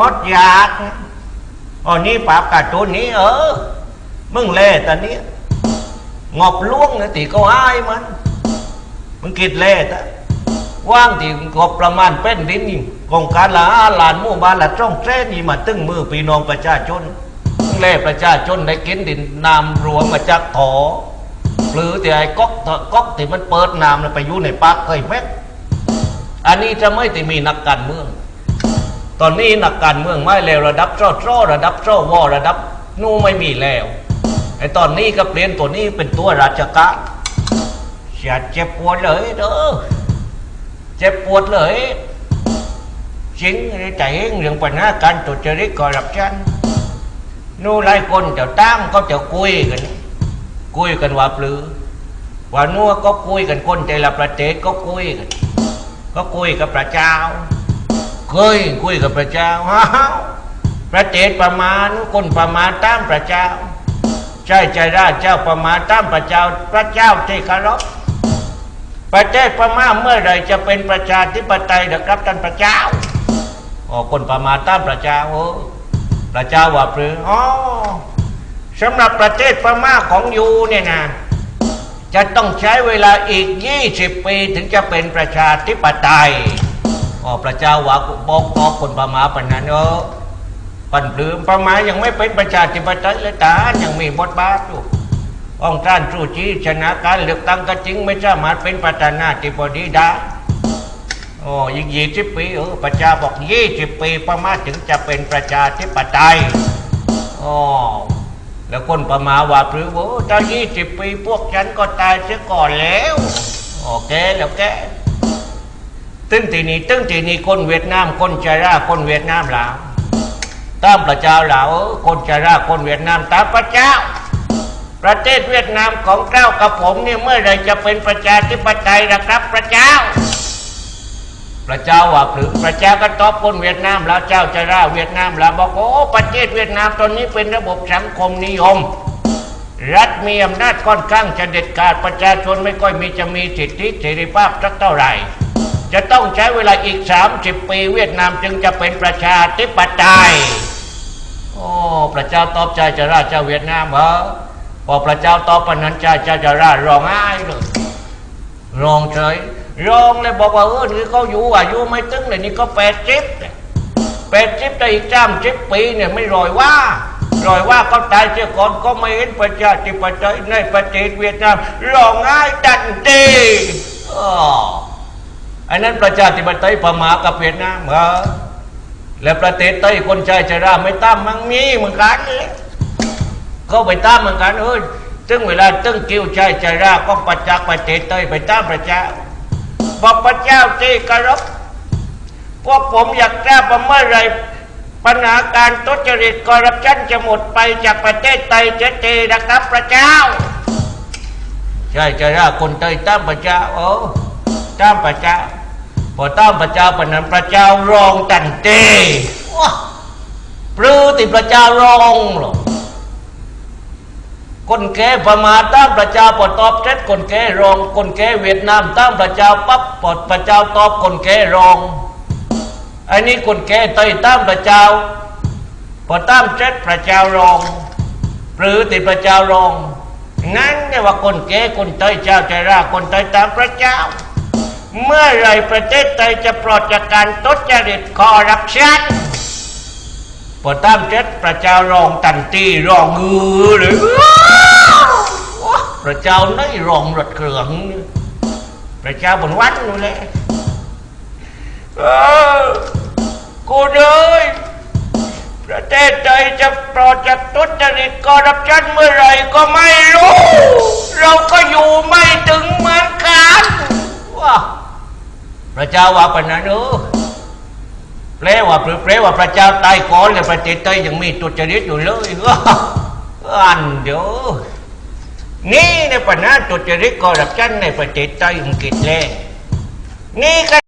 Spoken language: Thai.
มดอยากอ๋อนี่ปราบการ์ตูนนี้ เออ มึงเล่ตอนนี้งอบล่วงนะตีก็อายมัน มึงคิดเล่ตะว่างที่งบประมาณเป็นดินนี่โครงการละห้าลานมู่บ้านละจ้องแท้นี่มาตึงมือพี่น้องประชาชนมึงเล่ประชาชนได้กินดินน้ำรวงมาจากถอหรือที่ไอ้ก๊อกก๊อกที่มันเปิดน้ำแล้วไปอยู่ในปากเคยไหมอันนี้จะไม่ที่มีนักการเมือง ตอนนี้นักการเมืองไม่แล้วระดับจ้อจ้อระดับจ้อวอระดับนู่ไม่มีแล้วไอ้ตอนนี้ก็เปลี่ยนตัวนี้เป็นตัวราชการอย่าเจ็บปวดเลยเด้อเจ็บปวดเลยจริงใจเองเรื่องปัญหาการตุจริตคอร์รัปชันนู่หลายคนจะตั้งก็จะคุยกัน คุยกันว่าปลือว่านัวก็คุยกันคนใจละประเทศก็คุยกัน ก็คุยกับพระเจ้า เคยคุยกับพระเจ้าฮ้าวประเทศประมาณคนประมาณตามพระเจ้า ใช่ใจราชเจ้าประมาณตามพระเจ้า พระเจ้าที่คารพประเทศพม่าเมื่อไรจะเป็นประชาธิปไตยนะครับท่านพระเจ้าอ๋อคนประมาณตามพระเจ้าโอ้พระเจ้าว่าปรืออ๋อสำหรับประเทศพม่าของยูเนี่ยนะจะต้องใช้เวลาอีก 20 ปีถึงจะเป็นประชาธิปไตย พระเจ้าว่าบอกบอกคนประมาปันนั้นเออปันปลืมประมายังไม่เป็นประชาธิปไตยเลยตายังมีบทบาทอยู่องค์ท่านสู้จีชนะการเลือกตั้งก็จริงไม่สามารถเป็นประธานาธิบดีได้โอ้อีกยี่สิบปีเออพระเจ้าบอกยี่สิบปีประมาถึงจะเป็นประชาธิปไตยอ๋อแล้วคนประมาว่าปรือว่าโอ้ถ้ายี่สิบปีพวกฉันก็ตายเสียก่อนแล้ว โอเคแล้วแก ตึ้งทีนี้ตึ้งทีนี้คนเวียดนามคนจาราคนเวียดนามลาวตามพระเจ้าลาวคนจาราคนเวียดนามตามพระเจ้า ประเทศเวียดนามของเจ้ากับผมเนี่ยเมื่อไรจะเป็นประชาธิปไตยนะครับพระเจ้า พระเจ้าว่าหรือพระเจ้าก็ตอบคนเวียดนามแล้วเจ้าจาราเวียดนามแล้วบอกโอ้ประเทศเวียดนามตอนนี้เป็นระบบสังคมนิยมรัฐมีอำนาจค่อนข้างจะเด็ดขาดประชาชนไม่ค่อยมีจะมีสิทธิเสรีภาพสักเท่าไหร่ จะต้องใช้เวลาอีก 30 ปี เวียดนามจึงจะเป็นประชาธิปไตยโอ้พระเจ้าตอบใจจะราชาเวียดนามเหรอพอพระเจ้าตอบปนั้นใจจะจะราร้องไห้เลยร้องเฉยร้องเลยบอกว่าเออนี่เขาอยู่อายุไม่ตึงเลยนี่ก็แปดสิบแปดสิบแต่อีกสามสิบปีเนี่ยไม่รอยว่ารอยว่าเขาตายเสียก่อนก็ไม่เห็นประชาธิปไตยในประเทศเวียดนามร้องไห้ดันดีอ้อ อันนั้นประชาธิปไตยพมากับเวียดนามเหรอแล้วประเทศไต้คนชายชราไม่ตามมังมีเหมือนกันเลยเขาไปตามเหมือนกันเอ้ยตึงเวลาตึงกิ้วชายชราก็ประจักษ์ประเทศไต้ไปตามพระเจ้าบอกพระเจ้าที่เคารพพวกผมอยากทราบว่าเมื่อไรปัญหาการทุจริตคอร์รัปชันจะหมดไปจากประเทศไทยเจเจนะครับพระเจ้า ใช่จะราคนไทยตามพระเจ้าโอ้ตามพระเจ้า พอตามพระเจ้าปนั้นพระเจ้ารองตันเตว้าปลื้อติพระเจ้ารองหรอคนแก่พม่าตามพระเจ้าพอตอบเสร็จคนแก่รองคนแก่เวียดนามตามพระเจ้าปั๊บพอพระเจ้าตอบคนแก่รองอันนี้คนแก่ไตตามพระเจ้าพอตามเสร็จพระเจ้ารองปลื้อติพระเจ้ารองงั้นเนี่ยว่าคนแก่คนไตเจ้าใจราคนไตตามพระเจ้า เมื่อไรประเทศไทยจะปลอดจากการทุจริตคอร์รัปชันพอตามเจ็ดพระเจ้ารองตันตีรองงือเลยพระเจ้าไม่รองรถเครื่องพระเจ้าบนวัดนู่นแหละกูเลยประเทศไทยจะปลอดจากทุจริตคอร์รัปชันเมื่อไรก็ไม่รู้ เราก็อยู่ไม่ถึงเหมือนกัน ระเจ้าว่าปานนั้นเออแปลว่าแปลว่าพระเจ้าตายก่อนเลยประเทศไทยยังมีตุจริตอยู่เลยว้าอันเดียวนี่ในปัญหาตุจริตคอร์รัปชันในประเทศไทยอังกฤษเลยนี่ก็